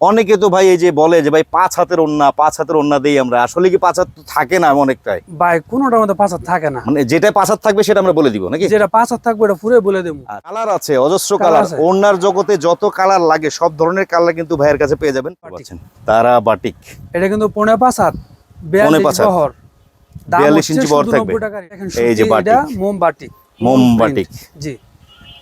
অনেকে তো ভাই এই যে বলে যে ভাই পাঁচ হাতের ওন্না পাঁচ হাতের ওন্না দেই আমরা। আসলে কি পাঁচ হাত থাকে না অনেকটাই ভাই কোনোটার মধ্যে পাঁচ হাত থাকে না। মানে যেটা পাঁচ হাত থাকবে সেটা আমরা বলে দিব নাকি? যেটা পাঁচ হাত থাকবে ওটা পুরো বলে দেবো। কালার আছে অজস্র কালার। ওনার জগতে যত কালার লাগে সব ধরনের কালার কিন্তু ভাইয়ের কাছে পেয়ে যাবেন। তারা বাটিক। এটা কিন্তু পৌনে পাঁচ হাত পৌনে পাঁচ হাত। 42 ইঞ্চি বহর থাকবে। 90 টাকা দেখেন এই যে বাটিক। এটা মোম বাটিক মোম বাটিক। জি।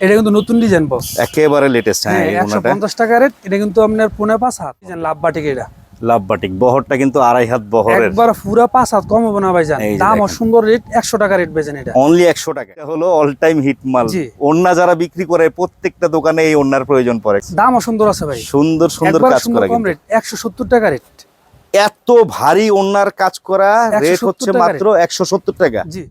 এটা কিন্তু নতুন ডিজাইন বস একেবারে লেটেস্ট হ্যাঁ হ্যাঁ এই একশো ওনাটা পঞ্চাশ টাকা রেট এটা কিন্তু আপনার পুনে পাঁচ হাত ডিজাইন লাভ বাটিক এটা। লাভ বাটিক বহরটা কিন্তু আড়াই হাত বহরের। একবার পুরা পাঁচ হাত কম হবে না ভাই জান দাম। সুন্দর রেট একশো টাকা রেট বেচেন এটা। অনলি একশো টাকা। এটা হলো অল টাইম হিট মাল। ওন্না যারা বিক্রি করে প্রত্যেকটা দোকানে এই ওন্নার প্রয়োজন পড়ে। দামও সুন্দর আছে ভাই। সুন্দর সুন্দর কাজ করা কম রেট একশো সত্তর টাকা রেট এত ভারী ওন্নার কাজ করা রেট হচ্ছে মাত্র একশো সত্তর টাকা। জি।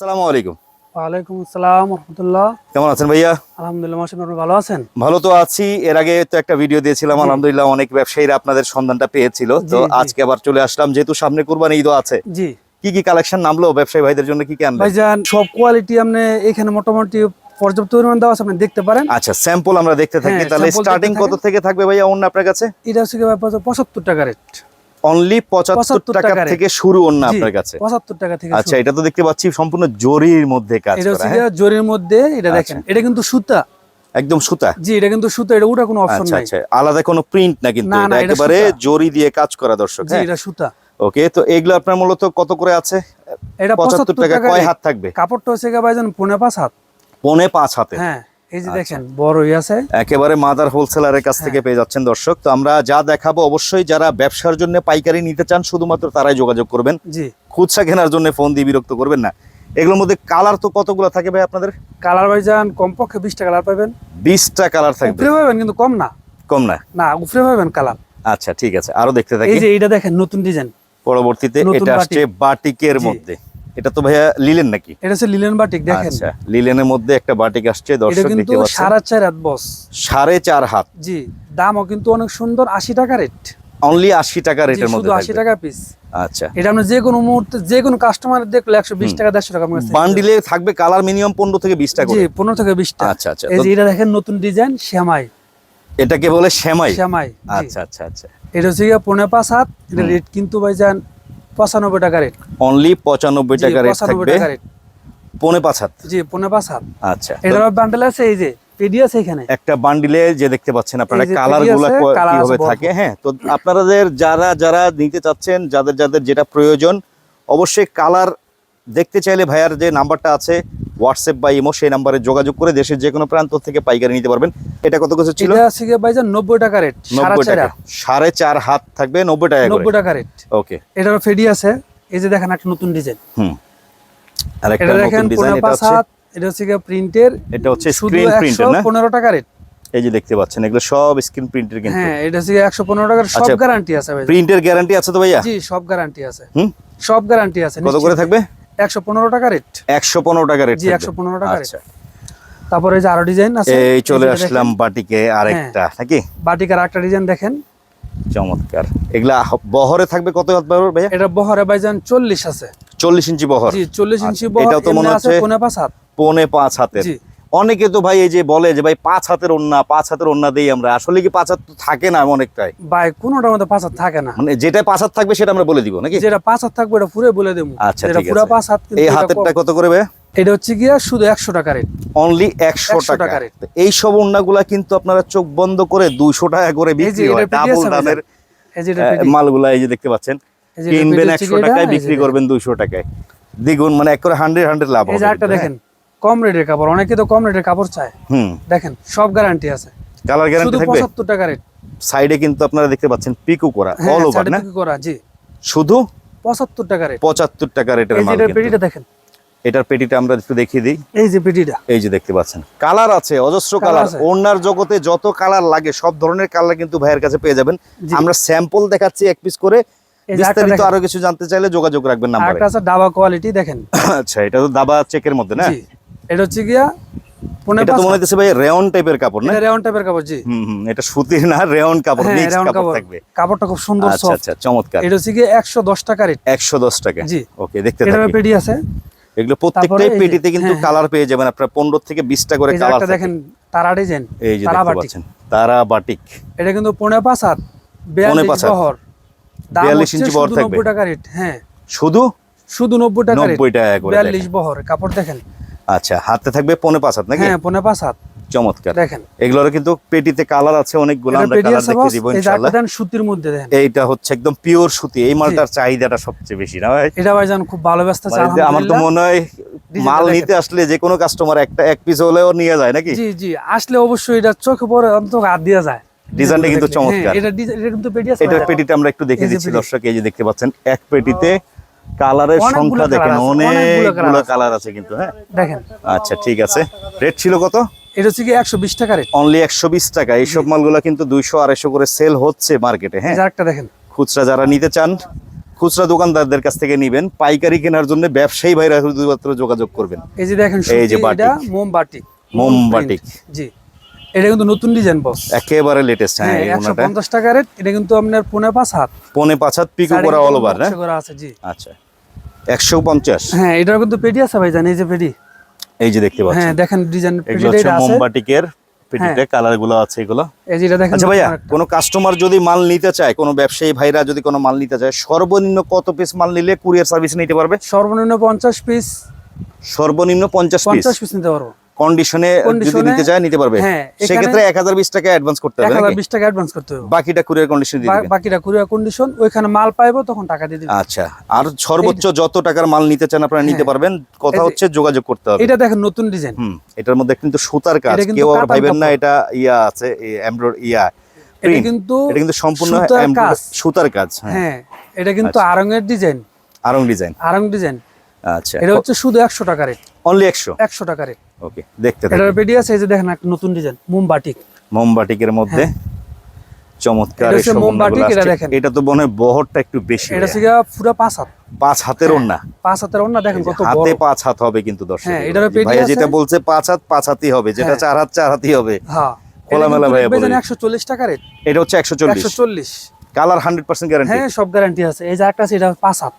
আসসালামু আলাইকুম। ওয়ালাইকুম আসসালাম রহমতুল্লাহ। কেমন আছেন ভাইয়া? আলহামদুলিল্লাহ মাসিম আপনি ভালো আছেন? ভালো তো আছি। এর আগে তো একটা ভিডিও দিয়েছিলাম আলহামদুলিল্লাহ অনেক ব্যবসায়ীরা আপনাদের সন্ধানটা পেয়েছিল। তো। আজকে আবার চলে আসলাম যেহেতু সামনে কুরবানি ঈদও আছে। জি। কি কি কালেকশন নামলো ব্যবসায়ী ভাইদের জন্য? কি কি আনলেন? ভাইজান সব কোয়ালিটি আপনি এখানে মোটামুটি পর্যাপ্ত পরিমাণ দেওয়া আছে আপনি দেখতে পারেন। আচ্ছা স্যাম্পল আমরা দেখতে থাকি হ্যাঁ, তাহলে স্টার্টিং কত থেকে থাকবে ভাইয়া অন্য আপনার কাছে? এটা হচ্ছে কি ভাই পঁচাত্তর টাকা রেট অনলি পঁচাত্তর 75 টাকা থেকে শুরু অন্য আপনার কাছে। পঁচাত্তর টাকা থেকে আচ্ছা এটা তো দেখতে পাচ্ছি সম্পূর্ণ জরির মধ্যে কাজ এটা করা হচ্ছে হ্যাঁ? জরির মধ্যে এটা দেখেন আচ্ছা। এটা কিন্তু সুতা। একদম সুতা? জি এটা কিন্তু সুতা এটা ওটা কোনো অপশন আচ্ছা নাই। আচ্ছা আলাদা কোনো প্রিন্ট না কিন্তু এটা একেবারে জরি দিয়ে কাজ করা দর্শক জি হ্যাঁ? এটা সুতা। ওকে তো এগুলো আপনার মূলত কত করে আছে? এটা পঁচাত্তর টাকা কয় হাত থাকবে? কাপড়টা হচ্ছে ভাইজান পৌনে পাঁচ হাত। পনে পাঁচ হাতে হ্যাঁ। এই যে আচ্ছা। দেখেন বড় আছে। একেবারে মাদার হোলসেলারের কাছ থেকে হ্যাঁ। পেয়ে যাচ্ছেন দর্শক। তো আমরা যা দেখাবো অবশ্যই যারা ব্যবসার জন্য পাইকারি নিতে চান শুধুমাত্র তারাই যোগাযোগ করবেন। জি। খুচরা কেনার জন্য ফোন দিয়ে বিরক্ত করবেন না। এগুলোর মধ্যে কালার তো কতগুলো থাকে ভাই আপনাদের? কালার কমপক্ষে বিশটা কালার পাবেন। বিশটা কালার থাকবে। উপরে পাবেন কিন্তু কম না। কম না? না উপরে পাবেন কালার। আচ্ছা ঠিক আছে। আরও দেখতে থাকি। এই যে এটা দেখেন নতুন ডিজাইন। পরবর্তীতে এটা আসছে বাটিকের মধ্যে। এটা তো ভাইয়া লিলেন নাকি? এটা হচ্ছে লিলেন বাটিক দেখেন। আচ্ছা লিলেনের মধ্যে একটা বাটিক আসছে দর্শক দেখতে পাচ্ছেন। সাড়ে চার হাত বস। সাড়ে চার হাত। জি দামও কিন্তু অনেক সুন্দর আশি টাকা রেট। অনলি আশি টাকা রেটের মধ্যে আশি। টাকা পিস আচ্ছা। এটা আপনি যে কোনো মুহূর্তে যে কোনো কাস্টমার দেখলে একশো বিশ টাকা দেড়শো টাকা বান্ডিলে থাকবে কালার মিনিমাম পনেরো থেকে বিশটা জি করে। পনেরো থেকে বিশটা। আচ্ছা আচ্ছা। এই যে এটা দেখেন নতুন ডিজাইন শ্যামাই। এটাকে বলে শ্যামাই? শ্যামাই আচ্ছা আচ্ছা আচ্ছা। এটা হচ্ছে পনেরো পাঁচ হাত। এটা রেট কিন্তু ভাইজান পঁচানব্বই টাকা রেট অনলি পঁচানব্বই টাকা রেট পঁচানব্বই থাকবে। টাকা পাঁচ হাত। জি পনেরো পাঁচ হাত। আচ্ছা এটা এটার বান্ডেল আছে এই যে এখানে। একটা বান্ডিলে যে দেখতে পাচ্ছেন আপনারা কালারগুলা কীভাবে থাকে হ্যাঁ তো আপনাদের যারা যারা নিতে চাচ্ছেন যাদের যাদের যেটা প্রয়োজন অবশ্যই কালার দেখতে চাইলে ভাইয়ার যে নাম্বারটা আছে হোয়াটসঅ্যাপ বা ইমো সেই নাম্বারে যোগাযোগ করে দেশের যে কোনো প্রান্ত থেকে পাইকারি নিতে পারবেন। এটা কত কিছু ছিল? ভাইজান নব্বই টাকা রেট সাড়ে নব্বই চার টাকা। হাত। সাড়ে চার হাত থাকবে নব্বই টাকা নব্বই টাকা রেট ওকে এটার ফেডি আছে। এই যে দেখেন একটা নতুন ডিজাইন হুম। আর একটা নতুন ডিজাইন এটা হচ্ছে এটা হচ্ছে গিয়ে প্রিন্টের এটা হচ্ছে স্ক্রিন না? টাকা রেট এই যে দেখতে পাচ্ছেন এগুলো সব স্ক্রিন প্রিন্টের কিন্তু। হ্যাঁ এটা হচ্ছে গিয়ে একশো পনেরো টাকার সব আচ্ছা, গ্যারান্টি আছে ভাই প্রিন্টের গ্যারান্টি আছে তো ভাইয়া? জি সব গ্যারান্টি আছে। হুম? সব গ্যারান্টি আছে কত করে থাকবে? একশো পনেরো টাকা রেট একশো পনেরো টাকা রেট জি একশো পনেরো টাকা রেট আচ্ছা। তারপরে এই যে আরও ডিজাইন আছে এই চলে আসলাম বাটিকে আরেকটা নাকি? দেখেন, বাটিকার একটা ডিজাইন দেখেন। চমৎকার। এগুলা বহরে থাকবে কত হাত বহর ভাইয়া? এটা বহরে ভাইজান চল্লিশ আছে। চল্লিশ ইঞ্চি বহর। জি চল্লিশ ইঞ্চি আচ্ছা, বহর এটা তো মনে হচ্ছে- পনেরো পাঁচ হাত। পৌনে পাঁচ হাতের। জি। অনেকে তো ভাই এই যে বলে যে ভাই পাঁচ হাতের ওন্না পাঁচ হাতের ওন্না দেই আমরা। আসলে কি পাঁচ হাত থাকে না অনেকটাই ভাই কোনোটার মধ্যে পাঁচ হাত থাকে না। মানে যেটা পাঁচ হাত থাকবে সেটা আমরা বলে দিব নাকি? যেটা পাঁচ হাত থাকবে এটা পুরো বলে দেবো। আচ্ছা, পুরো পাঁচ হাত এই হাতেরটা কত করে এটা হচ্ছে গিয়া শুধু একশো টাকা রেট অনলি একশো 100 টাকা। তো এই সব ওন্নাগুলা কিন্তু আপনারা চোখ বন্ধ করে দুইশো টাকা করে বিক্রি হয় ডাবল দামের। মালগুলা এই যে দেখতে পাচ্ছেন। কিনবেন একশো টাকায় বিক্রি করবেন দুইশো টাকায়। দ্বিগুণ মানে এক করে হান্ড্রেড হান্ড্রেড লাভ হবে। একটা দেখেন। কম রেটের কাপড় অনেকে তো কম রেটের কাপড় চায়? হুম। দেখেন সব গ্যারান্টি আছে। কালার গ্যারান্টি থাকবে? পঁচাত্তর টাকা রেট সাইডে কিন্তু আপনারা দেখতে পাচ্ছেন পিকু করা অল ওভার না? করা জি। শুধু? পঁচাত্তর টাকা রেট পঁচাত্তর টাকা রেটের এই যে মাল পেটিটা দেখেন। এটার পেটিটা আমরা একটু দেখিয়ে দিই। এই যে পেটিটা। এই যে দেখতে পাচ্ছেন। কালার আছে অজস্র কালার ওনার জগতে যত কালার লাগে সব ধরনের কালার কিন্তু ভাইয়ের কাছে পেয়ে যাবেন। আমরা স্যাম্পল দেখাচ্ছি এক পিস করে। বিস্তারিত আরও কিছু জানতে চাইলে যোগাযোগ রাখবেন নাম্বারে। আছে ডাবা কোয়ালিটি দেখেন। আচ্ছা এটা তো দাবা চেকের মধ্যে না? জি। এটা হচ্ছে গিয়া পনেরো এটা তো মনে হচ্ছে ভাই রেয়ন টাইপের কাপড় না? এটা টাইপের কাপড় জি। হুম হুম এটা সুতির না রেয়ন কাপড় মিক্স কাপড় কাপড়। থাকবে। কাপড়টা খুব সুন্দর সফট আচ্ছা চমৎকার। এটা হচ্ছে গিয়ে একশো দশ টাকা রেট একশো দশ টাকা। জি। ওকে দেখতে এটার থাকি পেটি আছে। এগুলো প্রত্যেকটাই পেটিতে কিন্তু কালার পেয়ে যাবেন। আপনার পনেরো থেকে বিশটা করে এই কালার একটা দেখেন তারা ডিজাইন এই যে দেখতে বাটিক পাচ্ছেন তারা বাটিক এটা কিন্তু হাত। বহর। 42 ইঞ্চি বহর থাকবে। টাকা রেট হ্যাঁ। শুধু? শুধু নব্বই টাকা রেট টাকা করে বিয়াল্লিশ দেখেন। বহর কাপড় দেখেন। আচ্ছা হাতে থাকবে পনে পাঁচ হাত নাকি? হ্যাঁ পনেরো পাঁচ হাত। চমৎকার। দেখেন। এগুলোর কিন্তু পেটিতে কালার আছে অনেকগুলো আমরা কালার আছে দেখে দিব ইনশাআল্লাহ সুতির মধ্যে দেখেন। এইটা হচ্ছে একদম পিওর সুতি এই মালটার চাহিদাটা সবচেয়ে বেশি না ভাই? এটা ভাইজান খুব ভালো ব্যস্ত আছে মানে আমার তো মনে হয় মাল নিতে আসলে যে কোনো কাস্টমার একটা এক পিস হলেও নিয়ে যায় নাকি? জি জি আসলে অবশ্যই এটা চোখে পরে অন্তত হাত দেওয়া যায়। ডিজাইনটা কিন্তু চমৎকার। হ্যাঁ, এটা ডিজাইন এটা কিন্তু পেটি আছে ভাইজান। পেটিটা আমরা একটু দেখে এই যে দিচ্ছি দর্শক এই যে দেখতে পাচ্ছেন এক পেটিতে কালারের সংখ্যা দেখেন অনেকগুলো। কালার আছে। কিন্তু হ্যাঁ? দেখেন। আচ্ছা ঠিক আছে। রেট ছিল কত? এটা হচ্ছে কি একশো বিশ টাকা রেট অনলি একশো বিশ টাকা। এইসব মালগুলো কিন্তু দুইশো আড়াইশো করে সেল হচ্ছে মার্কেটে হ্যাঁ? একটা দেখেন। খুচরা যারা নিতে চান খুচরা দোকানদারদের কাছ থেকে নিবেন। পাইকারি কেনার জন্য ব্যবসায়ী ভাইরা শুধুমাত্র যোগাযোগ করবেন। এই যে দেখেন এই যে সুতি, বাটিক। এটা মোম বাটিক মোম বাটিক। জি। এটা কিন্তু নতুন ডিজাইন বস একেবারে লেটেস্ট হ্যাঁ হ্যাঁ এই একশো ওনাটা পঞ্চাশ টাকা রেট এটা কিন্তু আপনার পনেরো পাঁচ হাত। পনে পাঁচ হাত পিকো করা অল ওভার নকশা করা আছে জি। আচ্ছা একশো পঞ্চাশ। হ্যাঁ এটার কিন্তু পেটি আছে ভাই জানি এই যে পেটি? এই যে দেখতে পাচ্ছেন। হ্যাঁ দেখেন ডিজাইন হচ্ছে এটা আছে। হ্যাঁ। মোমবাটিকের পেটিতে কালারগুলো আছে এগুলো। এই যে এটা দেখেন আচ্ছা ভাইয়া আরেকটা। কোনো কাস্টমার যদি মাল নিতে চায় কোনো ব্যবসায়ী ভাইরা যদি কোনো মাল নিতে চায় সর্বনিম্ন কত পিস মাল নিলে কুরিয়ার সার্ভিস নিতে পারবে? সর্বনিম্ন পঞ্চাশ পিস সর্বনিম্ন পঞ্চাশ পিস পঞ্চাশ পিস নিতে পারব। কন্ডিশনে যদি নিতে চায় নিতে পারবে। হ্যাঁ, সেক্ষেত্রে এক হাজার বিশ টাকা অ্যাডভান্স করতে এক হবে হাজার নাকি? বিশ টাকা অ্যাডভান্স করতে হবে। বাকিটা কুরিয়ার কন্ডিশন দিয়ে দিবেন। বাকিটা কুরিয়ার কন্ডিশন ওইখানে মাল পাইবো তখন টাকা দিয়ে দিবে আচ্ছা আর সর্বোচ্চ যত টাকার মাল নিতে চান আপনারা নিতে হ্যাঁ। পারবেন কথা হচ্ছে যোগাযোগ করতে হবে। এটা দেখেন নতুন ডিজাইন হুম এটার মধ্যে কিন্তু সুতার কাজ কেউ আবার ভাইবেন না এটা ইয়া আছে এমব্রয় ইয়া এটা কিন্তু এটা কিন্তু সম্পূর্ণ সুতার কাজ। সুতার কাজ হ্যাঁ। হ্যাঁ এটা কিন্তু আচ্ছা। আরঙের design Aarong design Aarong design আচ্ছা। এটা হচ্ছে শুধু একশো টাকা রেট অনলি একশো। একশো টাকা রেট ওকে দেখতে এটার আছে এই যে দেখেন একটা নতুন ডিজাইন মোম বাটিক মোমবাটিকের মধ্যে চমৎকার হ্যাঁ। এইসব মোমবাটিক, এটা দেখেন। এটা তো মনে হয় বহরটা একটু বেশি এটা। গিয়া পুরো পাঁচ হাত। পাঁচ হাতের ওড়না। পাঁচ হাতের অন্য দেখেন কত বড়। হাতে পাঁচ হাত হবে কিন্তু দর্শক। হ্যাঁ, পেটি ভাইয়া আছে। যেটা বলছে পাঁচ হাত পাঁচ হাতই হবে। যেটা হ্যাঁ। চার হাত চার হাতই হবে। হ্যাঁ খোলামেলা ভাইয়া বলে দিন। একশো চল্লিশ টাকা রেট এটা হচ্ছে একশো চল্লিশ। একশো চল্লিশ। কালার হান্ড্রেড পার্সেন্ট গ্যারান্টি হ্যাঁ সব গ্যারান্টি আছে। এই যে একটা আছে এটা পাঁচ হাত।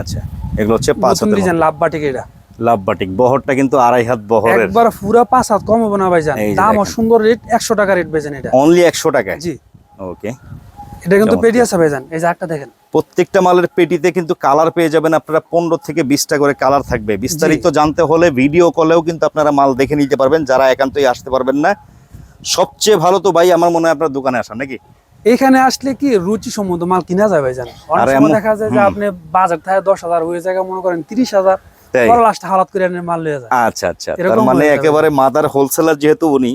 আচ্ছা এগুলো হচ্ছে পাঁচ হাতের ডিজাইন লাভ বাটিক এটা। লাভ বাটিক। বহরটা কিন্তু আড়াই হাত বহরের। একবার পুরো পাঁচ হাত কম হবে না দাম সুন্দর রেট একশো টাকা রেট এটা। অনলি একশো টাকায়? জি। ওকে এটা কিন্তু পেটি আছে এই যে একটা দেখেন। প্রত্যেকটা মালের পেটিতে কিন্তু কালার পেয়ে যাবেন আপনারা পনেরো থেকে বিশটা করে কালার থাকবে। বিস্তারিত জানতে হলে ভিডিও কলেও কিন্তু আপনারা মাল দেখে নিতে পারবেন। যারা একান্তই আসতে পারবেন না। সবচেয়ে ভালো তো ভাই আমার মনে হয় আপনার দোকানে আসা নাকি? এখানে আসলে কি রুচি সম্মত মাল কিনা যায় ভাই জান অনেক সময় দেখা যায় যে আপনি বাজার থাকে দশ হাজার হয়ে জায়গায় মনে করেন তিরিশ হাজার লাস্টে হালাত করে মাল লিয়ে যায়। আচ্ছা আচ্ছা। তার মানে একেবারে মাদার হোলসেলার যেহেতু উনি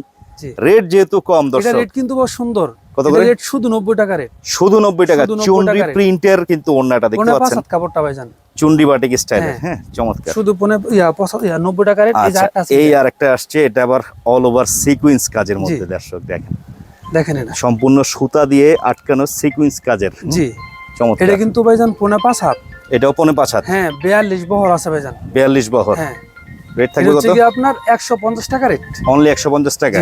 রেট যেহেতু কম দর্শক। রেট কিন্তু বহু সুন্দর। কত করে? রেট শুধু নব্বই টাকা রেট শুধু নব্বই টাকা। শুধু 90 টাকা rate। প্রিন্টের কিন্তু ওড়নাটা দেখতে পাচ্ছেন। কাপড়টা ভাই জান চুন্ডি বাটিক স্টাইলে হ্যাঁ। হ্যাঁ চমৎকার। শুধু ইয়া টাকা রেট এই আচ্ছা। আর একটা আসছে এটা আবার অল ওভার সিকুয়েন্স কাজের মধ্যে। দর্শক দেখেন। দেখেন এটা। সম্পূর্ণ সুতা দিয়ে আটকানো সিকুয়েন্স কাজের জি। চমৎকার। এটা কিন্তু ভাইজান পনেরো পাঁচ হাত এটাও পনে পাঁচ হাত? হ্যাঁ বিয়াল্লিশ বহর আছে ভাইজান। বিয়াল্লিশ বহর। হ্যাঁ। রেট থাকবে কত? আপনার একশো পঞ্চাশ টাকা রেট অনলি একশো পঞ্চাশ টাকা?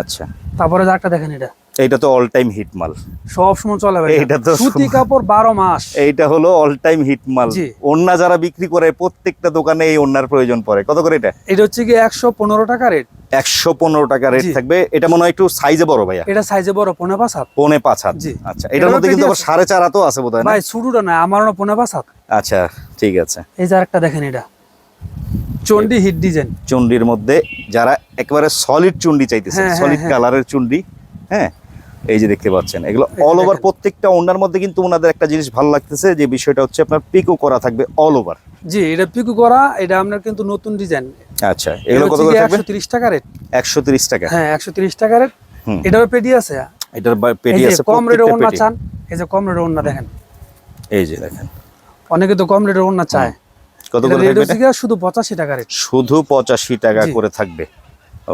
আচ্ছা। তারপরে একটা দেখেন এটা। এইটা তো অল টাইম হিট মাল। সব সময় চলে ভাই এটা তো সুতি কাপড় বারো মাস। এইটা হলো অল টাইম হিট মাল। ওন্না যারা বিক্রি করে প্রত্যেকটা দোকানে এই ওন্নার প্রয়োজন পড়ে। কত করে এটা? এটা হচ্ছে কি একশো পনেরো টাকা রেট একশো পনেরো টাকা রেট। থাকবে। এটা মনে হয় একটু সাইজে বড় ভাইয়া? এটা সাইজে বড় পোনে পাঁচ হাত পোনে পাঁচ হাত জি। আচ্ছা এটার মধ্যে কিন্তু আবার সাড়ে চার হাতও আছে বোধ হয় ভাই শুরুটা না আমার না পনেরো পাঁচ হাত আচ্ছা ঠিক আছে। এই যে আরেকটা দেখেন এটা। চন্ডি হিট ডিজাইন চন্ডির মধ্যে যারা একেবারে সলিড চুন্ডি চাইতেছে হ্যাঁ, হ্যাঁ, সলিড হ্যাঁ। কালারের চুন্ডি হ্যাঁ? এই যে দেখতে পাচ্ছেন এগুলো অল ওভার প্রত্যেকটা ওনার মধ্যে কিন্তু ওনাদের একটা জিনিস ভালো লাগতেছে যে বিষয়টা হচ্ছে আপনার পিকো করা থাকবে অল ওভার জি এটা পিকু করা এটা আপনার কিন্তু নতুন ডিজাইন। আচ্ছা এগুলো কত করে থাকবে? একশো তিরিশ টাকা রেট। একশো তিরিশ টাকা। হ্যাঁ একশো তিরিশ টাকা রেট। এটারও পেটি আছে? এটার যে আছে কম প্রত্যেকটা ওন্না চান এই যে কম রেটের ওন্না দেখেন। এই যে দেখেন। অনেকে তো কম রেটের ওন্না চায়। কত করে রেট থাকবে? এটা? শুধু পঁচাশি টাকা রেট। শুধু পঁচাশি টাকা করে থাকবে।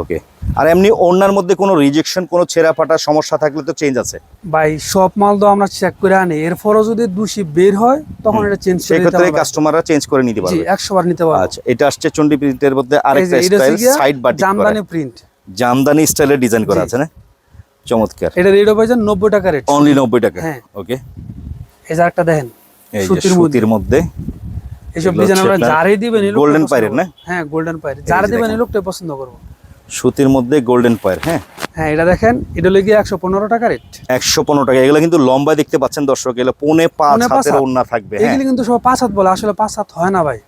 ওকে আর এমনি ওনার মধ্যে কোনো রিজেকশন কোনো ছেঁড়া ফাটা সমস্যা থাকলে তো চেঞ্জ আছে। ভাই সব মাল তো আমরা চেক করে আনি। এরপরও যদি দোষী বের হয় তখন এটা চেঞ্জ করে দিতে ক্ষেত্রে কাস্টমাররা চেঞ্জ করে নিতে জি পারবে। একশো বার নিতে পারব। আচ্ছা এটা আসছে চন্ডি প্রিন্টের মধ্যে আরেকটা স্টাইল সাইড বাটিক করা। জামদানি প্রিন্ট জামদানি স্টাইলের ডিজাইন করা আছে না? চমৎকার। এটা রেট হবে নব্বই টাকা রেট অনলি নব্বই টাকা। হ্যাঁ। ওকে এই যে একটা দেখেন সুতির মধ্যে। সুতির মধ্যে। এইসব এগুলো ডিজাইন আমরা যারে দিবেন golden পছন্দ না? হ্যাঁ গোল্ডেন যারে যে দিবেন লোকটাই পছন্দ করব। সুতির মধ্যে গোল্ডেন পয়ের হ্যাঁ? হ্যাঁ এটা দেখেন এটা লেগে একশো পনেরো টাকা রেট? একশো পনেরো টাকা এগুলো কিন্তু লম্বা দেখতে পাচ্ছেন দর্শক এগুলো পৌনে পাঁচ হাতের হাত। ওন্না থাকবে হ্যাঁ? এগুলি কিন্তু সব পাঁচ হাত বলে আসলে পাঁচ হাত হয় না ভাই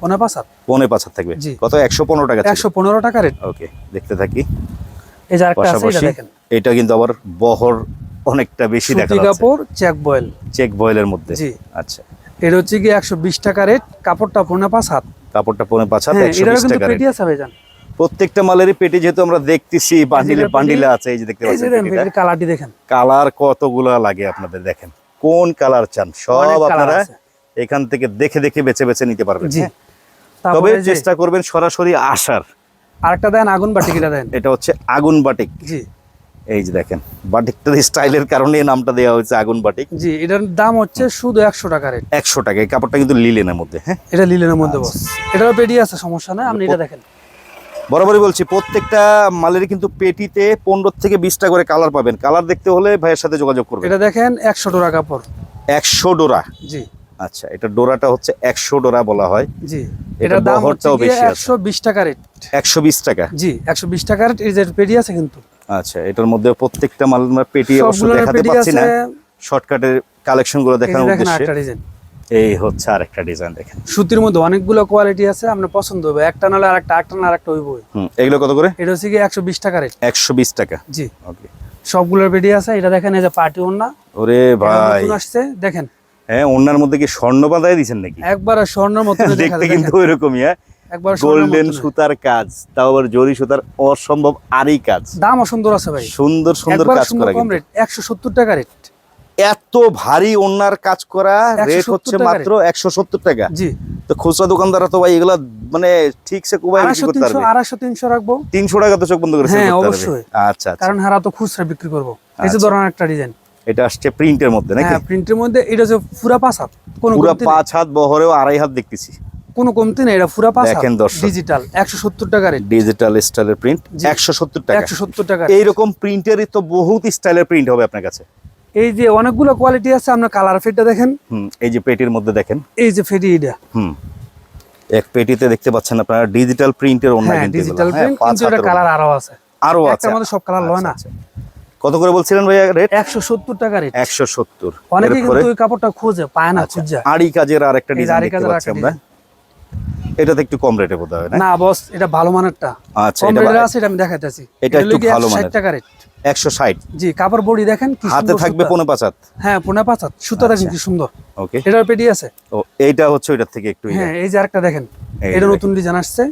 পনেরো পাঁচ হাত। পৌনে পাঁচ হাত থাকবে। কত? একশো পনেরো টাকা একশো পনেরো টাকা রেট। ওকে দেখতে থাকি। এই যে আরেকটা আছে এটা দেখেন। এটা কিন্তু আবার বহর অনেকটা বেশি দেখা যাচ্ছে কাপড় চেক বয়েল। চেক বয়েলের মধ্যে। জি। আচ্ছা। এটা হচ্ছে কি একশো বিশ টাকা রেট কাপড়টা পনেরো পাঁচ হাত। কাপড়টা পৌনে পাঁচ হাত হ্যাঁ একশো এটারও বিশ কিন্তু টাকা পেটি আছে ভাই জান প্রত্যেকটা মালেরই পেটে যেহেতু আমরা দেখতেছি বান্ডিলে বান্ডিলে আছে এই যে দেখতে পাচ্ছেন কালারটি দেখেন। কালার কতগুলা লাগে আপনাদের দেখেন। কোন কালার চান? সব আপনারা এখান থেকে দেখে দেখে বেছে বেছে নিতে পারবেন হ্যাঁ? তবে চেষ্টা করবেন সরাসরি আসার। আরেকটা দেন আগুন বাটিকিটা দেন। এটা হচ্ছে আগুন বাটিক। জি। এই যে দেখেন বাটিকটার স্টাইলের কারণে এই নামটা দেওয়া হয়েছে আগুন বাটিক। জি এটার দাম হচ্ছে শুধু একশো টাকা রেট। একশো টাকা এই কাপড়টা কিন্তু লিলেনের মধ্যে হ্যাঁ? এটা লিলেনের মধ্যে। বস। এটারও পেটি আছে সমস্যা নাই আপনি এটা দেখেন। বরাবরই বলছি প্রত্যেকটা মালের কিন্তু পেটিতে পনেরো থেকে বিশটা করে কালার পাবেন। কালার দেখতে হলে ভাইয়ের সাথে যোগাযোগ করবেন। এটা দেখেন একশো ডোরা কাপড়। একশো ডোরা? জি। আচ্ছা এটা ডোরাটা হচ্ছে একশো ডোরা বলা হয়। জি। এটা দাম বেশি একশো বিশ টাকা রেট। একশো বিশ টাকা? জি একশো বিশ টাকা রেট। যে পেটি আছে কিন্তু। আচ্ছা এটার মধ্যে প্রত্যেকটা মাল পেটি অবশ্য দেখাতে পাচ্ছি না। শর্টকাটের কালেকশনগুলো দেখানোর দেখেন উদ্দেশ্যে। এই হচ্ছে আরেকটা ডিজাইন দেখেন। সুতির মধ্যে অনেকগুলো কোয়ালিটি আছে আপনার পছন্দ হবে। একটা নাহলে আরেকটা একটা না আরেকটা হইব হুম এগুলো কত করে? এটা হচ্ছে কি একশো বিশ টাকা রেট একশো বিশ টাকা। জি। ওকে সবগুলোর পেটি আছে এটা দেখেন এই যে পার্টি ওন্না ওরে ভাই। আসছে দেখেন। হ্যাঁ ওনার মধ্যে কি স্বর্ণ বাঁধাই দিচ্ছেন নাকি? একবার স্বর্ণের মতো দেখা দেখতে কিন্তু। ওইরকমই হ্যাঁ? একবার গোল্ডেন সুতার কাজ তাও আবার জরি সুতার অসম্ভব আরই কাজ। দামও সুন্দর আছে ভাই। সুন্দর সুন্দর কাজ করা কম কিন্তু। রেট একশো সত্তর টাকা রেট এত ভারী ওনার কাজ করা রেট হচ্ছে মাত্র একশো সত্তর টাকা। জি। তো খুচরা দোকানদাররা তো ভাই এগুলা মানে ঠিকছে কুবাই বিক্রি করতে পারবে। আড়াইশো তিনশো রাখব। তিনশো টাকা তো চোখ বন্ধ করে হ্যাঁ, অবশ্যই। আচ্ছা আচ্ছা। কারণ হারা তো খুচরা বিক্রি করব। এই যে আচ্ছা। ধরেন একটা ডিজাইন এটা আসছে প্রিন্টের মধ্যে নাকি? হ্যাঁ প্রিন্টের মধ্যে। এটা হচ্ছে পুরা পাঁচ হাত। কোনো পুরো পাঁচ হাত বহরেও আড়াই হাত দেখতেছি। কোনো কমতি নেই এটা পুরা পাঁচ হাত। দেখেন দর্শক। ডিজিটাল একশো সত্তর টাকা রেট ডিজিটাল স্টাইলের প্রিন্ট জি। একশো সত্তর টাকা। একশো সত্তর টাকা এইরকম প্রিন্টেরই তো বহুত স্টাইলের প্রিন্ট হবে আপনার কাছে। এই যে অনেকগুলো কোয়ালিটি আছে আপনার কালার ফেটটা দেখেন। হুম এই যে পেটির মধ্যে দেখেন। এই যে ফেটি এটা। হুম এক পেটিতে দেখতে পাচ্ছেন আপনারা ডিজিটাল প্রিন্টের অন্য হ্যাঁ ডিজিটাল হ্যাঁ, প্রিন্ট পাঁচ কিন্তু এটা কালার আরও আছে। আরও আছে। একটার মধ্যে সব কালার লয় না। আচ্ছা, আচ্ছা। কত করে বলছিলেন ভাইয়া রেট একশো সত্তর টাকা রেট একশো সত্তর। অনেকে কিন্তু ওই কাপড়টা খোঁজে পায় না আচ্ছা, খুঁজে। আড়ি কাজের আর একটা ডিজাইন দেখতে পাচ্ছি আমরা। এটাতে একটু কম রেটে বোধ হয় না? না বস এটা ভালো মানেরটা। আচ্ছা কম এটা আছে এটা আমি দেখাইতেছি। এটা একটু ভালো 160 মানের। টাকা রেট একশো ষাট। জি কাপড় বডি দেখেন হাতে থাকবে পোনে পাঁচাত। হ্যাঁ পোনে পাঁচ হাত সুতা দেখেন আচ্ছা। কি সুন্দর। ওকে। এটার পেটি আছে? ও এইটা হচ্ছে ওইটার থেকে একটু হ্যাঁ এই যে আরেকটা দেখেন। এটা নতুন ডিজাইন আসছে।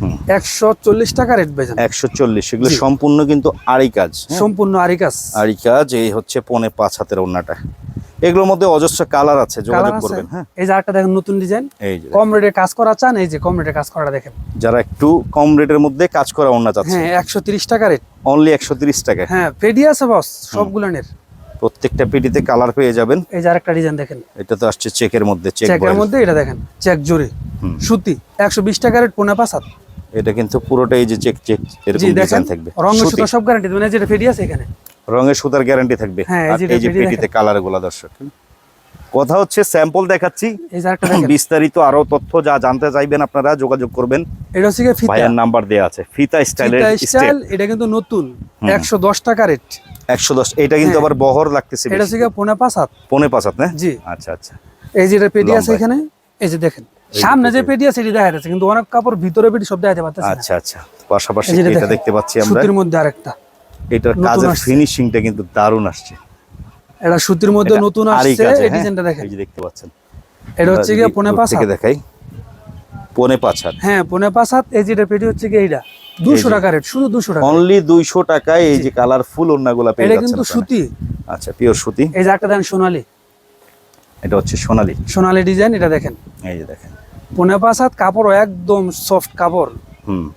হুম। একশো চল্লিশ টাকা রেট বেজান একশো চল্লিশ এগুলো সম্পূর্ণ কিন্তু আড়ি কাজ সম্পূর্ণ সম্পূর্ণ কাজ। আড়ি কাজ এই হচ্ছে পনে পাঁচ হাতের ওড়নাটা। এগুলোর মধ্যে অজস্র কালার আছে যোগাযোগ করবেন হ্যাঁ। এই যে আরেকটা দেখেন নতুন ডিজাইন এই যে কম রেটে কাজ করা চান এই যে কম রেটে কাজ করাটা দেখেন। যারা একটু কম রেটের মধ্যে কাজ করা ওড়না চাচ্ছে হ্যাঁ একশো তিরিশ টাকা রেট অনলি একশো তিরিশ টাকা হ্যাঁ পেডি আছে বস সবগুলানের প্রত্যেকটা পেটিতে কালার পেয়ে যাবেন। এই যে আরেকটা ডিজাইন দেখেন। এটা তো আসছে চেকের মধ্যে চেক চেকের মধ্যে এটা দেখেন চেক জরি হুম। সুতি একশো বিশ টাকা রেট পোনা পাঁচ হাত এটা কিন্তু পুরোটাই যে চেক চেক এরকম ডিজাইন থাকবে। রঙ সুতি। সুতা। সব গ্যারান্টি মানে যেটা ফেডি আছে এখানে। রঙের সুতার গ্যারান্টি থাকবে। হ্যাঁ, এই আর যে এই যে পেটিতে কালারগুলা দর্শক। কথা হচ্ছে স্যাম্পল দেখাচ্ছি। বিস্তারিত আরও তথ্য যা জানতে চাইবেন আপনারা যোগাযোগ করবেন। এটা হচ্ছে ফিতা। ভাইয়ের নাম্বার আছে। ফিতা স্টাইলের স্টাইল এটা কিন্তু নতুন। একশো দশ টাকা রেট এটা কিন্তু হ্যাঁ। আবার বহর লাগতেছে এটা হচ্ছে গিয়ে পাঁচ হাত। পনে পাঁচ হাত না? জি। আচ্ছা আচ্ছা। এই যে এটা পেটি আছে এখানে এই যে দেখেন। সামনে যে পেটি। আছে এটি দেখা যাচ্ছে কিন্তু অনেক কাপড় ভিতরে পেটি সব দেখাতে পারতেছে আচ্ছা আচ্ছা। পাশাপাশি এটা দেখতে পাচ্ছি আমরা। সুতির মধ্যে আরেকটা। এটার কাজের ফিনিশিংটা কিন্তু দারুণ আসছে। এটা সুতির মধ্যে নতুন আসছে। এই হ্যাঁ? ডিজাইনটা দেখেন। এই দেখতে পাচ্ছেন। এটা হচ্ছে যদি পোনে পাঁচ থেকে দেখাই। পনে পাঁচ হাত। হ্যাঁ পোনে পাঁচ হাত। এই যেটা পেটি হচ্ছে গিয়ে এইটা। দুশো যে। টাকা রেট শুধু দুশো টাকা। অনলি দুইশো টাকায় এই যে কালারফুল ওড়নাগুলা পেয়ে এটা কিন্তু সুতি। আচ্ছা পিওর সুতি। এই যে একটা দেন সোনালি। এটা হচ্ছে সোনালী। সোনালি ডিজাইন এটা দেখেন। এই যে দেখেন। পোনে পাঁচ হাত কাপড় একদম সফট কাপড়। হুম।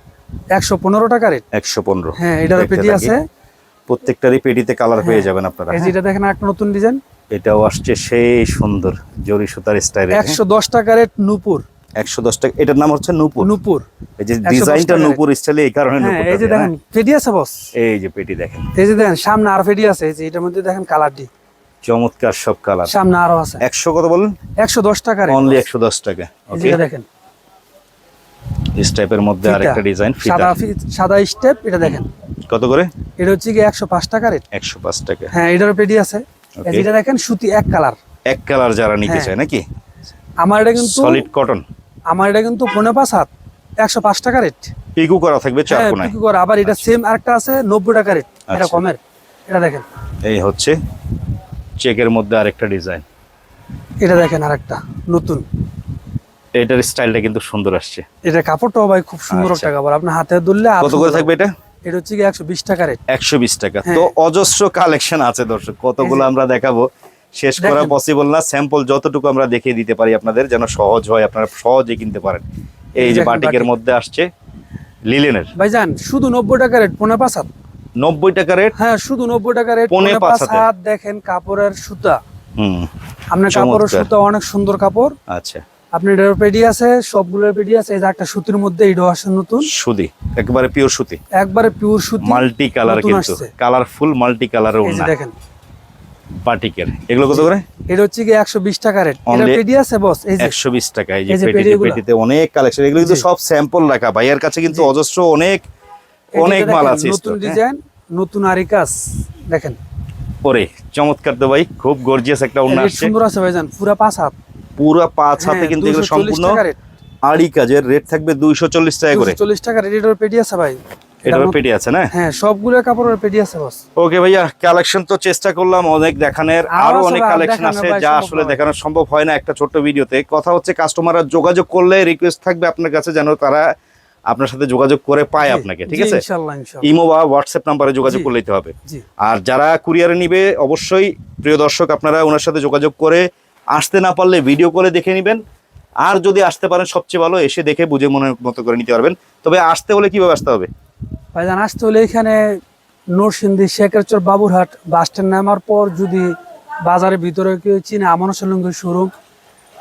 একশো পনেরো টাকা রেট। একশো পনেরো। হ্যাঁ এটার পেটি আছে। প্রত্যেকটারই পেটিতে কালার পেয়ে হ্যাঁ। যাবেন আপনারা। এই হ্যাঁ? যেটা দেখেন একটা নতুন ডিজাইন এটাও আসছে সেই সুন্দর জরি সুতার স্টাইলে একশো দশ টাকা রেট নুপুর। একশো দশ টাকা এটার নাম হচ্ছে নূপুর। নুপুর। এই যে ডিজাইনটা নূপুর স্টাইলে এই কারণে হ্যাঁ এই যে দেখেন পেটি আছে বস। হ্যাঁ? এই যে পেটি দেখেন। এই যে দেখেন সামনে আর পেটি আছে এই যে এটার মধ্যে দেখেন কালারটি চমৎকার সব কালার সামনে আরও আছে। একশো কত বলেন? একশো দশ টাকা অনলি একশো দশ টাকা ওকে দেখেন। এই টাইপের মধ্যে আরেকটা ডিজাইন সাদা সাদা স্টেপ এটা দেখেন। কত করে? এটা হচ্ছে কি একশো পাঁচ টাকা রেট। একশো পাঁচ টাকা। হ্যাঁ এটারও পেডি আছে. যেটা দেখেন সুতি এক কালার। এক কালার যারা নিতে হ্যাঁ। চায় নাকি? আমার এটা কিন্তু সলিড কটন আমার এটা কিন্তু পনেরো পাঁচ হাত। একশো পাঁচ টাকা রেট। পিকু করা থাকবে চার হ্যাঁ কোনায়। পিকু করে। আবার এটা সেম আরেকটা আছে নব্বই টাকা রেট। এটা আচ্ছা। কমের। এটা দেখেন। এই হচ্ছে চেকের মধ্যে আরেকটা ডিজাইন এটা দেখেন আরেকটা নতুন। এটার স্টাইলটা কিন্তু সুন্দর আসছে। এটা কাপড়টাও ভাই খুব সুন্দর আচ্ছা। একটা কাপড়। আপনি হাতে ধরলে কত করে থাকবে এটা? এটা হচ্ছে কি একশো বিশ টাকা রেট। একশো বিশ টাকা। হ্যাঁ। তো অজস্র কালেকশন আছে দর্শক কতগুলো আমরা দেখাবো। শেষ করা পসিবল না স্যাম্পল যতটুকু আমরা দেখিয়ে দিতে পারি আপনাদের যেন সহজ হয় আপনারা সহজে কিনতে পারেন। এই যে বাটিকের মধ্যে আসছে লিলেনের ভাই ভাইজান শুধু নব্বই টাকা রেট পনেরো পাঁচ হাত। নব্বই টাকা রেট? হ্যাঁ শুধু নব্বই টাকা রেট পৌনে পাঁচ হাত দেখেন কাপড়ের সুতা। হুম আপনার কাপড়ের সুতা অনেক সুন্দর কাপড়। আচ্ছা। আপনি এটার পেডি আছে সবগুলোর পেডি আছে। এই যে একটা সুতির মধ্যে এটাও আসছে নতুন। সুতি একেবারে পিওর সুতি। একবারে পিওর সুতি মাল্টি কালার কিন্তু। কালারফুল মাল্টি কালারের এই দেখেন। বাটিকের। এগুলো কত করে? এটা হচ্ছে কি একশো বিশ টাকা রেট। এটা পেডি আছে বস এই যে। একশো বিশ টাকা এই যে পেটিগুলো। পেটিতে অনেক কালেকশন এগুলো কিন্তু সব স্যাম্পল রাখা। ভাইয়ের কাছে কিন্তু অজস্র অনেক অনেক মাল আছে নতুন। ডিজাইন নতুন আরিকাস দেখেন। ওরে চমৎকার তো ভাই। খুব গর্জিয়াস একটা রেট আসছে। সুন্দর আছে ভাইজান পুরা পাঁচ হাত। পুরো পাঁচ হাতে হ্যাঁ, কিন্তু এগুলো সম্পূর্ণ আড়ি কাজের রেট থাকবে দুইশো চল্লিশ টাকা করে। চল্লিশ টাকা রেট এটার পেডি আছে ভাই। এটার পেটি আছে না? হ্যাঁ সবগুলো কাপড়ের পেডি আছে বস ওকে ভাইয়া কালেকশন তো চেষ্টা করলাম অনেক দেখানোর আরও অনেক কালেকশন আছে যা আসলে দেখানো সম্ভব হয় না একটা ছোট্ট ভিডিওতে। কথা হচ্ছে কাস্টমাররা যোগাযোগ করলে রিকোয়েস্ট থাকবে আপনার কাছে যেন তারা আপনার সাথে যোগাযোগ করে পায় আপনাকে ঠিক আছে? ইমো বা হোয়াটসঅ্যাপ নাম্বারে যোগাযোগ জি। করলে হবে। আর যারা কুরিয়ারে নিবে অবশ্যই প্রিয় দর্শক আপনারা ওনার সাথে যোগাযোগ করে আসতে না পারলে ভিডিও করে দেখে নেবেন। আর যদি আসতে পারেন, সবচেয়ে ভালো, এসে দেখে বুঝে মনের মতো করে নিতে পারবেন। তবে আসতে হলে কীভাবে আসতে হবে? ভাইজান, আসতে হলে এখানে নরসিংদী শেখেরচর বাবুরহাট বাস স্ট্যান্ড নামার পর যদি বাজারের ভিতরে কেউ চিনে আমার সলঙ্গের শোরুম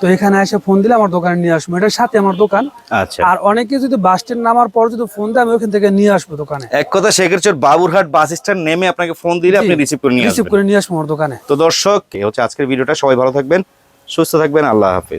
তো এখানে এসে ফোন দিলে আমার দোকানে নিয়ে আসব। এটার সাথে আমার দোকান। আচ্ছা। আর অনেকে যদি বাস স্ট্যান্ড নামার পর যদি ফোন দেয় আমি ওখান থেকে নিয়ে আসব দোকানে। এক কথা শেখের চর বাবুরহাট বাস স্ট্যান্ড নেমে আপনাকে ফোন দিলে আপনি রিসিভ করে নিয়ে রিসিভ করে নিয়ে আসব আমার দোকানে। তো দর্শক কে হচ্ছে আজকের ভিডিওটা। সবাই ভালো থাকবেন সুস্থ থাকবেন। আল্লাহ হাফেজ।